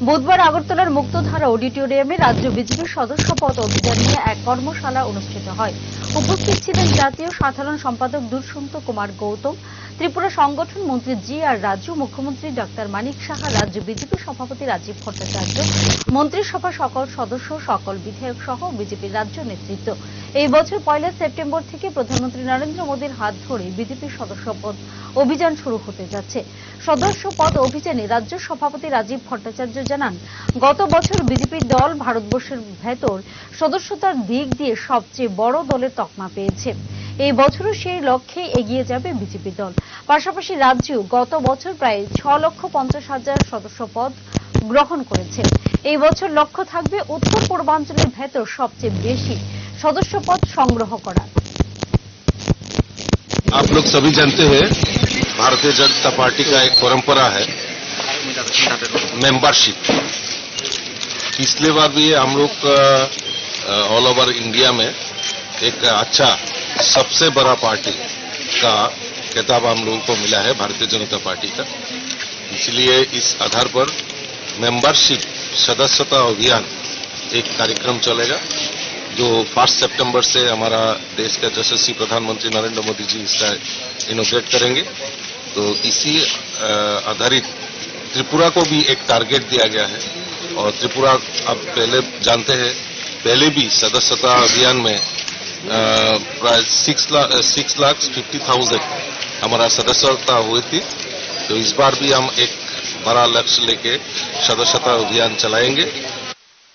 বুধবার আগরতলার মুক্তধারা অডিটোরিয়ামে রাজ্য বিজেপি সদস্য পদ অভিযান নিয়ে এক কর্মশালা অনুষ্ঠিত হয়। উপস্থিত ছিলেন জাতীয় সাধারণ সম্পাদক দুষ্যন্ত কুমার গৌতম ত্রিপুরা সংগঠন মন্ত্রী জি আর রাজু, মুখ্যমন্ত্রী ডাক্তার মানিক সাহা, রাজ্য বিজেপি সভাপতি রাজীব ভট্টাচার্য, মন্ত্রিসভা সকল সদস্য, সকল বিধায়ক সহ বিজেপির রাজ্য নেতৃত্ব। এই বছর পয়লা সেপ্টেম্বর থেকে প্রধানমন্ত্রী নরেন্দ্র মোদীর হাত ধরে বিজেপির সদস্য পদ অভিযান শুরু হতে যাচ্ছে। সদস্য পদ অভিযানে রাজ্য সভাপতি রাজীব ভট্টাচার্য জানান, গত বছর বিজেপির দল ভারতবর্ষের ভেতর সদস্যতার দিক দিয়ে সবচেয়ে বড় দলের তকমা পেয়েছে। এই বছরও সেই লক্ষ্যে এগিয়ে যাবে বিজেপি দল পাশাপাশি রাজ্যেও গত বছর প্রায় ছ লক্ষ পঞ্চাশ হাজার সদস্য পদ গ্রহণ করেছে এই বছর লক্ষ্য থাকবে উত্তর পূর্বাঞ্চলের ভেতর সবচেয়ে বেশি সদস্য পদ সংগ্রহ করা आप लोग सभी जानते हैं भारतीय जनता पार्टी का एक परंपरा है मेंबरशिप पिछले बार भी हम लोग ऑल ओवर इंडिया में एक अच्छा सबसे बड़ा पार्टी का खिताब हम लोगों को मिला है भारतीय जनता पार्टी का। इसलिए इस आधार पर मेंबरशिप सदस्यता अभियान एक कार्यक्रम चलेगा, जो फ़र्स्ट सितंबर से हमारा देश के यशस्वी प्रधानमंत्री नरेंद्र मोदी जी इसका इनोग्रेट करेंगे। तो इसी आधारित त्रिपुरा को भी एक टारगेट दिया गया है। और त्रिपुरा अब पहले जानते हैं, पहले भी सदस्यता अभियान में प्राय six lakh six lakh fifty thousand हमारा सदस्यता हुई थी। तो इस बार भी हम एक बड़ा लक्ष्य लेके सदस्यता अभियान चलाएँगे।